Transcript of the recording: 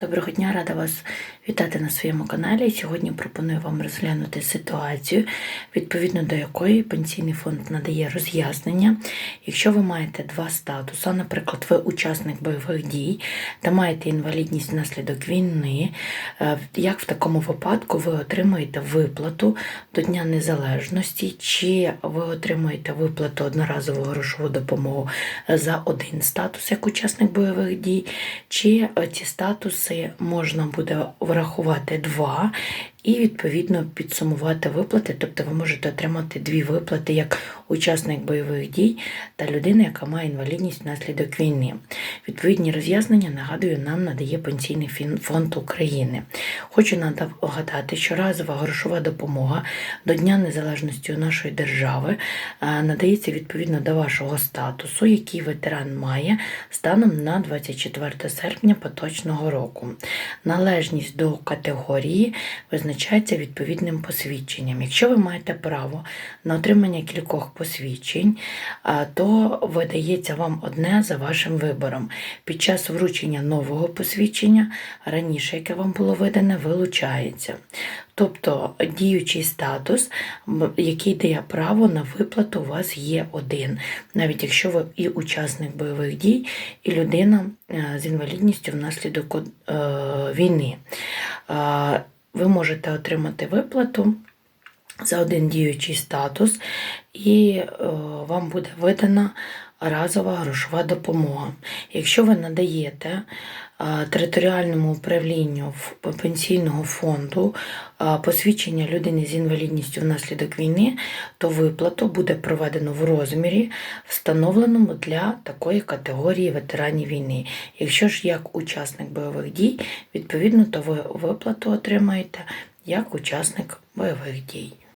Доброго дня, рада вас вітати на своєму каналі. Сьогодні пропоную вам розглянути ситуацію, відповідно до якої пенсійний фонд надає роз'яснення. Якщо ви маєте два статуси, наприклад, ви учасник бойових дій та маєте інвалідність внаслідок війни, е, як в такому випадку ви отримуєте виплату до Дня Незалежності, чи ви отримуєте виплату одноразову грошову допомогу за один статус як учасник бойових дій, чи ці статуси можна буде врахувати два і відповідно підсумувати виплати. Тобто ви можете отримати дві виплати як учасник бойових дій та людина, яка має інвалідність внаслідок війни. Відповідні роз'яснення, нагадую, нам надає Пенсійний фонд України. Хочу нагадати, що разова грошова допомога до Дня Незалежності нашої держави е, надається відповідно до вашого статусу, який ветеран має станом на 24 серпня поточного року. Належність до категорії визначається відповідним посвідченням. Якщо ви маєте право на отримання кількох посвідчень, то видається вам одне за вашим вибором. Під час вручення нового посвідчення, раніше, яке вам було видане, вилучається. Тобто діючий статус, який дає право на виплату, у вас є один, навіть якщо ви і учасник бойових дій, і людина е, з інвалідністю внаслідок е, війни. Ви можете отримати виплату за один діючий статус, і е, вам буде видана разова грошова допомога. Якщо ви надаєте е, територіальному управлінню пенсійного фонду е, посвідчення людини з інвалідністю внаслідок війни, то виплату буде проведено в розмірі, встановленому для такої категорії ветеранів війни. Якщо ж як учасник бойових дій, відповідно, то ви виплату отримаєте як учасник бойових дій.